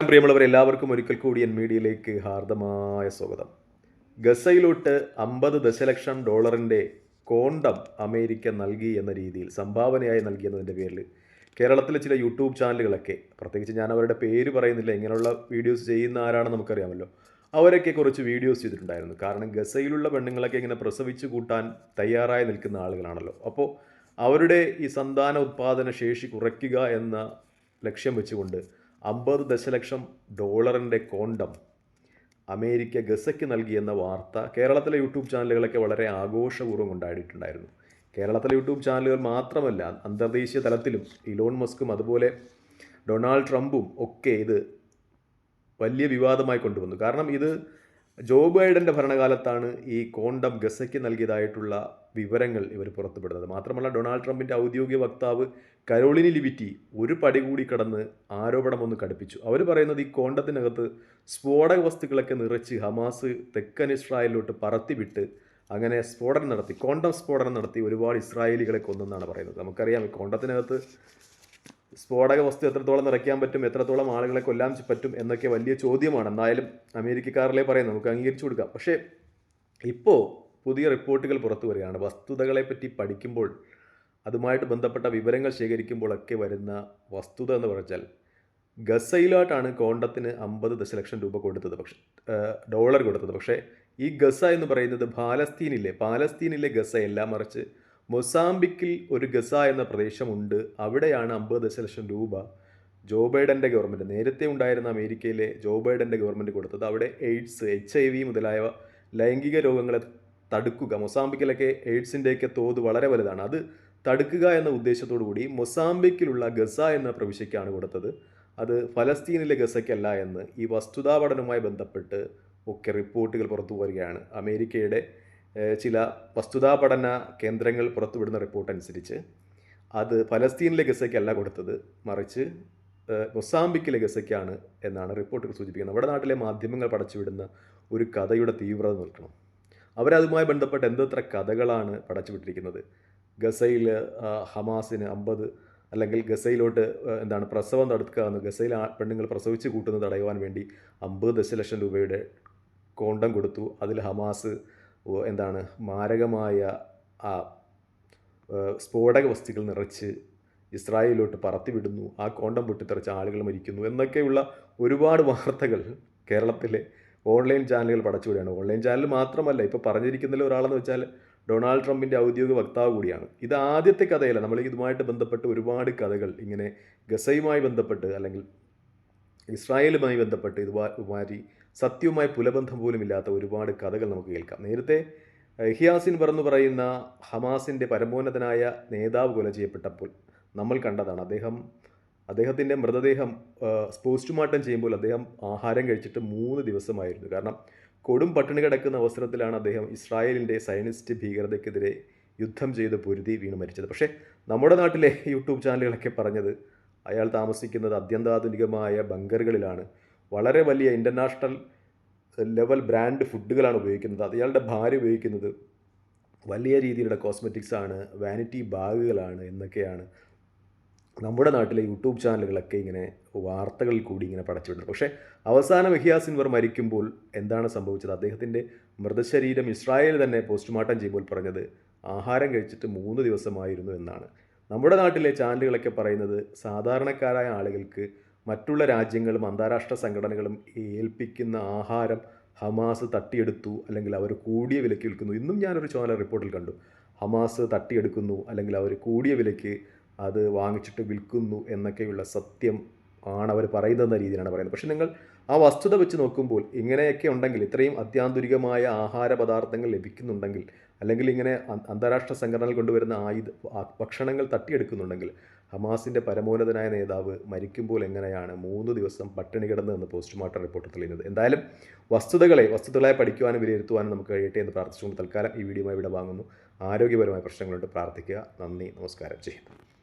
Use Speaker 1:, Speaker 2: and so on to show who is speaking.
Speaker 1: പ്രിയമുള്ളവർ എല്ലാവർക്കും ഒരിക്കൽ കൂടി എൻ മീഡിയയിലേക്ക് ഹാർദമായ സ്വാഗതം. ഗസയിലോട്ട് അമ്പത് ദശലക്ഷം ഡോളറിന്റെ കോണ്ടം അമേരിക്ക നൽകി എന്ന രീതിയിൽ സംഭാവനയായി നൽകി എന്നതിന്റെ പേരിൽ കേരളത്തിലെ ചില യൂട്യൂബ് ചാനലുകളൊക്കെ പ്രത്യേകിച്ച് ഞാൻ അവരുടെ പേര് പറയുന്നില്ല ഇങ്ങനെയുള്ള വീഡിയോസ് ചെയ്യുന്ന ആരാണെന്ന് നമുക്കറിയാമല്ലോ അവരൊക്കെ കുറച്ച് വീഡിയോസ് ചെയ്തിട്ടുണ്ടായിരുന്നു. കാരണം ഗസയിലുള്ള പെണ്ണുങ്ങളൊക്കെ ഇങ്ങനെ പ്രസവിച്ച് കൂട്ടാൻ തയ്യാറായി നിൽക്കുന്ന ആളുകളാണല്ലോ. അപ്പോൾ അവരുടെ ഈ സന്താന ഉത്പാദന ശേഷി കുറയ്ക്കുക എന്ന ലക്ഷ്യം വെച്ചുകൊണ്ട് അമ്പത് ദശലക്ഷം ഡോളറിന്റെ കോണ്ടം അമേരിക്ക ഗസയ്ക്ക് നൽകിയെന്ന വാർത്ത കേരളത്തിലെ യൂട്യൂബ് ചാനലുകളൊക്കെ വളരെ ആഘോഷപൂർവം കൊണ്ടാടിയിട്ടുണ്ടായിരുന്നു. കേരളത്തിലെ യൂട്യൂബ് ചാനലുകൾ മാത്രമല്ല അന്തർദേശീയ തലത്തിലും ഇലോൺ മസ്കും അതുപോലെ ഡൊണാൾഡ് ട്രംപും ഒക്കെ ഇത് വലിയ വിവാദമായി കൊണ്ടുവന്നു. കാരണം ഇത് ജോ ബൈഡന്റെ ഭരണകാലത്താണ് ഈ കോണ്ടം ഗസയ്ക്ക് നൽകിയതായിട്ടുള്ള വിവരങ്ങൾ ഇവർ പുറത്തുവിടുന്നത്. മാത്രമല്ല ഡൊണാൾഡ് ട്രംപിന്റെ ഔദ്യോഗിക വക്താവ് കരോളിനി ലിബിറ്റി ഒരു പടി കൂടി കടന്ന് ആരോപണം ഒന്ന് കടുപ്പിച്ചു. അവർ പറയുന്നത് ഈ കോണ്ടത്തിനകത്ത് സ്ഫോടക വസ്തുക്കളൊക്കെ നിറച്ച് ഹമാസ് തെക്കൻ ഇസ്രായേലിലോട്ട് പറത്തിവിട്ട് അങ്ങനെ സ്ഫോടനം നടത്തി കോണ്ടം സ്ഫോടനം നടത്തി ഒരുപാട് ഇസ്രായേലികളെ കൊന്നെന്നാണ് പറയുന്നത്. നമുക്കറിയാം ഈ കോണ്ടത്തിനകത്ത് സ്ഫോടക വസ്തു എത്രത്തോളം നിറയ്ക്കാൻ പറ്റും എത്രത്തോളം ആളുകളെ കൊല്ലാൻ പറ്റും എന്നൊക്കെ വലിയ ചോദ്യമാണ്. എന്തായാലും അമേരിക്കക്കാരിലെ പറയാം നമുക്ക് അംഗീകരിച്ചു കൊടുക്കാം. പക്ഷേ ഇപ്പോൾ പുതിയ റിപ്പോർട്ടുകൾ പുറത്തു വരികയാണ്. വസ്തുതകളെ പറ്റി പഠിക്കുമ്പോൾ അതുമായിട്ട് ബന്ധപ്പെട്ട വിവരങ്ങൾ ശേഖരിക്കുമ്പോഴൊക്കെ വരുന്ന വസ്തുത എന്ന് പറഞ്ഞാൽ ഗസയിലോട്ടാണ് കോണ്ടത്തിന് അമ്പത് ദശലക്ഷം രൂപ കൊടുത്തത്. പക്ഷേ ഡോളർ കൊടുത്തത്. പക്ഷേ ഈ ഗസ എന്ന് പറയുന്നത് പാലസ്തീനിലെ പാലസ്തീനിലെ ഗസയല്ല മറിച്ച് മൊസാംബിക്കിൽ ഒരു ഗസ എന്ന പ്രദേശമുണ്ട്. അവിടെയാണ് അമ്പത് ദശലക്ഷം രൂപ ജോ ബൈഡന്റെ ഗവൺമെന്റ് നേരത്തെ ഉണ്ടായിരുന്ന അമേരിക്കയിലെ ജോ ബൈഡന്റെ ഗവൺമെന്റ് കൊടുത്തത് അവിടെ എയ്ഡ്സ് എച്ച് ഐ വി മുതലായ ലൈംഗിക രോഗങ്ങളെ തടുക്കുക. മൊസാംബിക്കിലൊക്കെ എയ്ഡ്സിന്റെയൊക്കെ തോത് വളരെ വലുതാണ്. അത് തടുക്കുക എന്ന ഉദ്ദേശത്തോടു കൂടി മൊസാംബിക്കിലുള്ള ഗസ എന്ന പ്രവിശ്യക്കാണ് കൊടുത്തത്. അത് ഫലസ്തീനിലെ ഗസയ്ക്കല്ല എന്ന് ഈ വസ്തുതാ പഠനവുമായി ബന്ധപ്പെട്ട് ഒക്കെ റിപ്പോർട്ടുകൾ പുറത്തു വരികയാണ് അമേരിക്കയുടെ ചില വസ്തുതാ പഠന കേന്ദ്രങ്ങൾ പുറത്തുവിടുന്ന റിപ്പോർട്ട് അനുസരിച്ച് അത് ഫലസ്തീനിലെ ഗസയ്ക്കല്ല കൊടുത്തത് മറിച്ച് മൊസാമ്പിക്കിലെ ഗസയ്ക്കാണ് എന്നാണ് റിപ്പോർട്ടുകൾ സൂചിപ്പിക്കുന്നത്. നമ്മുടെ നാട്ടിലെ മാധ്യമങ്ങൾ പടച്ചുവിടുന്ന ഒരു കഥയുടെ തീവ്രത നിൽക്കണം. അവരതുമായി ബന്ധപ്പെട്ട് എന്തത്ര കഥകളാണ് പടച്ചുവിട്ടിരിക്കുന്നത്? ഗസയിൽ ഹമാസിന് അമ്പത് അല്ലെങ്കിൽ ഗസയിലോട്ട് എന്താണ് പ്രസവം തടുക്കുക എന്ന് ഗസയിൽ പെണ്ണുങ്ങൾ പ്രസവിച്ച് കൂട്ടുന്നത് തടയുവാൻ വേണ്ടി അമ്പത് ദശലക്ഷം രൂപയുടെ കോണ്ടം കൊടുത്തു. അതിൽ ഹമാസ് എന്താണ് മാരകമായ ആ സ്ഫോടക വസ്തുക്കൾ നിറച്ച് ഇസ്രായേലിലോട്ട് പറത്തിവിടുന്നു. ആ കോണ്ടം പൊട്ടിത്തെറിച്ച ആളുകൾ മരിക്കുന്നു. എന്നൊക്കെയുള്ള ഒരുപാട് വാർത്തകൾ കേരളത്തിലെ ഓൺലൈൻ ചാനലുകൾ പടച്ചുകൂടിയാണ് ഓൺലൈൻ ചാനൽ മാത്രമല്ല ഇപ്പോൾ പറഞ്ഞിരിക്കുന്നതിൽ ഒരാളെന്ന് വെച്ചാൽ ഡൊണാൾഡ് ട്രംപിന്റെ ഔദ്യോഗിക വക്താവ് കൂടിയാണ്. ഇത് ആദ്യത്തെ കഥയല്ല. നമ്മൾ ഇതുമായിട്ട് ബന്ധപ്പെട്ട് ഒരുപാട് കഥകൾ ഇങ്ങനെ ഗസയുമായി ബന്ധപ്പെട്ട് അല്ലെങ്കിൽ ഇസ്രായേലുമായി ബന്ധപ്പെട്ട് ഇതുമാതിരി സത്യവുമായി പുലബന്ധം പോലും ഇല്ലാത്ത ഒരുപാട് കഥകൾ നമുക്ക് കേൾക്കാം. നേരത്തെ ഹിയാസിൻ പറന്നു പറയുന്ന ഹമാസിന്റെ പരമോന്നതനായ നേതാവ് കൊല ചെയ്യപ്പെട്ടപ്പോൾ നമ്മൾ കണ്ടതാണ്. അദ്ദേഹം അദ്ദേഹത്തിന്റെ മൃതദേഹം പോസ്റ്റ്മോർട്ടം ചെയ്യുമ്പോൾ അദ്ദേഹം ആഹാരം കഴിച്ചിട്ട് മൂന്ന് ദിവസമായിരുന്നു. കാരണം കൊടും പട്ടിണി കിടക്കുന്ന അവസരത്തിലാണ് അദ്ദേഹം ഇസ്രായേലിന്റെ സയനിസ്റ്റ് ഭീകരതയ്ക്കെതിരെ യുദ്ധം ചെയ്ത് പൊരുതി വീണ് മരിച്ചത്. പക്ഷേ നമ്മുടെ നാട്ടിലെ യൂട്യൂബ് ചാനലുകളൊക്കെ പറഞ്ഞത് അയാൾ താമസിക്കുന്നത് അത്യന്താധുനികമായ ബങ്കറുകളിലാണ്. വളരെ വലിയ ഇന്റർനാഷണൽ ലെവൽ ബ്രാൻഡ് ഫുഡുകളാണ് ഉപയോഗിക്കുന്നത്. അത് ഇയാളുടെ ഭാര്യ ഉപയോഗിക്കുന്നത്. വലിയ രീതിയിലുള്ള കോസ്മെറ്റിക്സ് ആണ് വാനിറ്റി ബാഗുകളാണ് എന്നൊക്കെയാണ് നമ്മുടെ നാട്ടിലെ യൂട്യൂബ് ചാനലുകളൊക്കെ ഇങ്ങനെ വാർത്തകളിൽ കൂടി ഇങ്ങനെ പടച്ചുവിടുന്നത് പക്ഷേ അവസാനം ഇഹിയാസിൻവർ മരിക്കുമ്പോൾ എന്താണ് സംഭവിച്ചത്? അദ്ദേഹത്തിന്റെ മൃതശരീരം ഇസ്രായേൽ തന്നെ പോസ്റ്റ്മോർട്ടം ചെയ്യുമ്പോൾ പറഞ്ഞത് ആഹാരം കഴിച്ചിട്ട് മൂന്ന് ദിവസമായിരുന്നു എന്നാണ്. നമ്മുടെ നാട്ടിലെ ചാനലുകളൊക്കെ പറയുന്നത് സാധാരണക്കാരായ ആളുകൾക്ക് മറ്റുള്ള രാജ്യങ്ങളും അന്താരാഷ്ട്ര സംഘടനകളും ഏൽപ്പിക്കുന്ന ആഹാരം ഹമാസ് തട്ടിയെടുത്തു അല്ലെങ്കിൽ അവർ കൂടിയ വിലയ്ക്ക് വിൽക്കുന്നു. ഇന്നും ഞാനൊരു ചാനൽ റിപ്പോർട്ടിൽ കണ്ടു. ഹമാസ് തട്ടിയെടുക്കുന്നു അല്ലെങ്കിൽ അവർ കൂടിയ വിലയ്ക്ക് അത് വാങ്ങിച്ചിട്ട് വിൽക്കുന്നു എന്നൊക്കെയുള്ള സത്യം ആണ് അവർ പറയുന്നതെന്ന രീതിയിലാണ് പറയുന്നത്. പക്ഷേ നിങ്ങൾ ആ വസ്തുത വെച്ച് നോക്കുമ്പോൾ ഇങ്ങനെയൊക്കെ ഉണ്ടെങ്കിൽ ഇത്രയും അത്യാന്തരികമായ ആഹാര പദാർത്ഥങ്ങൾ ലഭിക്കുന്നുണ്ടെങ്കിൽ അല്ലെങ്കിൽ ഇങ്ങനെ അന്താരാഷ്ട്ര സംഘടനകൾ കൊണ്ടുവരുന്ന ആയുധ ഭക്ഷണങ്ങൾ തട്ടിയെടുക്കുന്നുണ്ടെങ്കിൽ ഹമാസിന്റെ പരമോന്നതനായ നേതാവ് മരിക്കുമ്പോൾ എങ്ങനെയാണ് മൂന്ന് ദിവസം പട്ടിണി കിടന്നതെന്ന് പോസ്റ്റ്മോർട്ടം റിപ്പോർട്ട് തെളിയുന്നത്? എന്തായാലും വസ്തുതകളെ വസ്തുതകളെ പഠിക്കുവാനും വിലയിരുത്തുവാനും നമുക്ക് കഴിയട്ടെ എന്ന് പ്രാർത്ഥിച്ചുകൊണ്ട് തൽക്കാലം ഈ വീഡിയോയുമായി ഇവിടെ വാങ്ങുന്നു. ആരോഗ്യപരമായ പ്രശ്നങ്ങളുണ്ട് പ്രാർത്ഥിക്കുക. നന്ദി നമസ്കാരം. ചെയ്യുന്നു